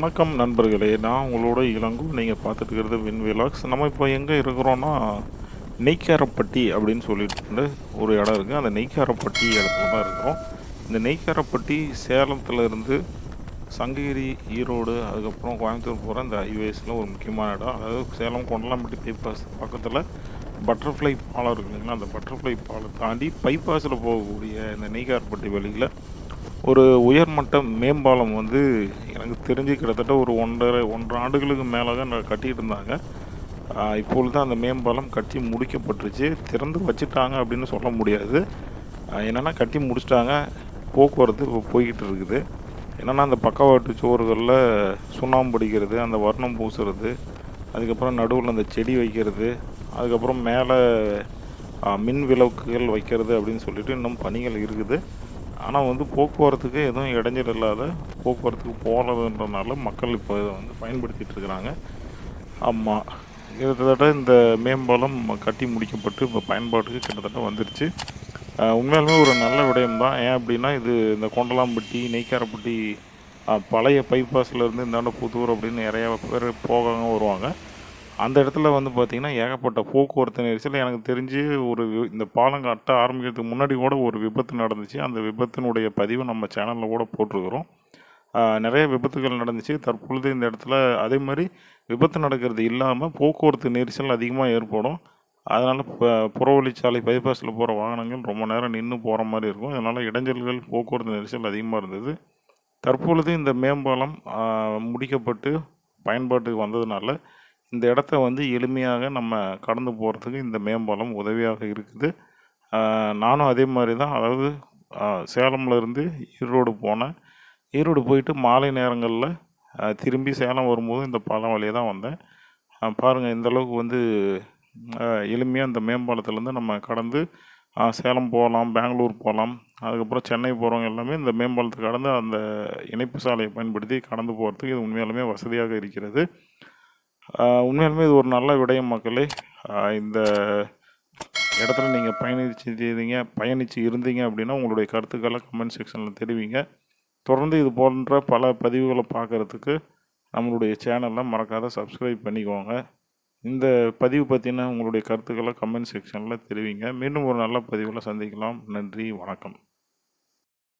வணக்கம் நண்பர்களே நான் உங்களோட இளங்கோ. நீங்கள் பார்த்துட்டுக்கிறது வின் விலாக்ஸ். நம்ம இப்போ எங்கே இருக்கிறோன்னா நெய்க்காரப்பட்டி அப்படின்னு சொல்லிட்டு ஒரு இடம் இருக்குது அந்த நெய்க்காரப்பட்டி இடத்துல தான் இருக்கிறோம். இந்த நெய்க்காரப்பட்டி சேலத்தில் இருந்து சங்ககிரி ஈரோடு அதுக்கப்புறம் கோயம்புத்தூர் போகிற இந்த ஹைவேஸில் ஒரு முக்கியமான இடம். அதாவது சேலம் கொண்டலாம்பட்டி பைபாஸ் பக்கத்தில் பட்டர்ஃப்ளை பாலம் இருக்கு இல்லைங்களா? அந்த பட்டர்ஃப்ளை பாலம் தாண்டி பைபாஸில் போகக்கூடிய இந்த நெய்க்காரப்பட்டி வழியில் ஒரு உயர்மட்ட மேம்பாலம் வந்து எனக்கு தெரிஞ்சு கிட்டத்தட்ட ஒரு ஒன்றரை ஒன்றரை ஆண்டுகளுக்கு மேலே தான் கட்டிகிட்டு இருந்தாங்க. இப்பொழுது அந்த மேம்பாலம் கட்டி முடிக்கப்பட்டுருச்சு. திறந்து வச்சுட்டாங்க அப்படின்னு சொல்ல முடியாது. என்னென்னா என்னன்னா கட்டி முடிச்சிட்டாங்க. போக்குவரத்து இப்போ போய்கிட்டு இருக்குது என்னென்னா அந்த பக்கவாட்டு சோறுகளில் சுண்ணாம்பு அடிக்கிறது அந்த வர்ணம் பூசுறது அதுக்கப்புறம் நடுவில் அந்த செடி வைக்கிறது அதுக்கப்புறம் மேலே மின் விளக்குகள் வைக்கிறது அப்படின்னு சொல்லிட்டு இன்னும் பணிகள் இருக்குது. ஆனால் வந்து போக்குவரத்துக்கு எதுவும் இடைஞ்சல் இல்லாத போக்குவரத்துக்கு போகிறதுன்றனால மக்கள் இப்போ இதை வந்து பயன்படுத்திட்டு இருக்கிறாங்க. ஆமாம் கிட்டத்தட்ட இந்த மேம்பாலம் கட்டி முடிக்கப்பட்டு இப்போ பயன்பாட்டுக்கு கிட்டத்தட்ட வந்துருச்சு. உண்மையாலுமே ஒரு நல்ல விடயம் தான் ஏன் அப்படின்னா இது இந்த கொண்டலாம்பட்டி நெய்க்காரப்பட்டி பழைய பைபாஸில் இருந்து இந்தாண்ட புதூர் அப்படின்னு நிறையா பேர் போகாமல் வருவாங்க. அந்த இடத்துல வந்து பார்த்திங்கன்னா ஏகப்பட்ட போக்குவரத்து நெரிசல். எனக்கு தெரிஞ்சு ஒரு இந்த பாலம் கட்ட ஆரம்பிக்கிறதுக்கு முன்னாடி கூட ஒரு விபத்து நடந்துச்சு. அந்த விபத்தினுடைய பதிவு நம்ம சேனலில் கூட போட்டிருக்கிறோம். நிறைய விபத்துகள் நடந்துச்சு. தற்பொழுது இந்த இடத்துல அதே மாதிரி விபத்து நடக்கிறது இல்லாமல் போக்குவரத்து நெரிசல் அதிகமாக ஏற்படும். அதனால் இப்போ புறவழிச்சாலை பைபாஸில் போகிற வாகனங்கள் ரொம்ப நேரம் நின்று போகிற மாதிரி இருக்கும். அதனால் இடைஞ்சல்கள் போக்குவரத்து நெரிசல் அதிகமாக இருந்தது. தற்பொழுது இந்த மேம்பாலம் முடிக்கப்பட்டு பயன்பாட்டுக்கு வந்ததுனால இந்த இடத்த வந்து எளிமையாக நம்ம கடந்து போகிறதுக்கு இந்த மேம்பாலம் உதவியாக இருக்குது. நானும் அதே மாதிரி தான். அதாவது சேலம்லேருந்து இருந்து ஈரோடு போனேன். ஈரோடு போயிட்டு மாலை நேரங்களில் திரும்பி சேலம் வரும்போது இந்த பாலம் வழியே தான் வந்தேன். பாருங்கள் இந்தளவுக்கு இந்த அளவுக்கு வந்து எளிமையாக இந்த மேம்பாலத்துலேருந்து நம்ம கடந்து சேலம் போகலாம் பெங்களூர் போகலாம். அதுக்கப்புறம் சென்னை போகிறவங்க எல்லாமே இந்த மேம்பாலத்தை கடந்து அந்த இணைப்பு சாலையை பயன்படுத்தி கடந்து போகிறதுக்கு இது உண்மையாலுமே வசதியாக இருக்கிறது. உண்மையாலுமே இது ஒரு நல்ல விடயம் மக்களே. இந்த இடத்துல நீங்கள் பயணிச்சிருந்தீங்க பயணித்து இருந்தீங்க அப்படின்னா உங்களுடைய கருத்துக்களை கமெண்ட் செக்ஷனில் தெரிவிங்க. தொடர்ந்து இது போன்ற பல பதிவுகளை பார்க்குறதுக்கு நம்மளுடைய சேனலை மறக்காத சப்ஸ்கிரைப் பண்ணிக்கோங்க. இந்த பதிவு பற்றின உங்களுடைய கருத்துக்களை கமெண்ட் செக்ஷனில் தெரிவிங்க. மீண்டும் ஒரு நல்ல பதிவில் சந்திக்கலாம். நன்றி வணக்கம்.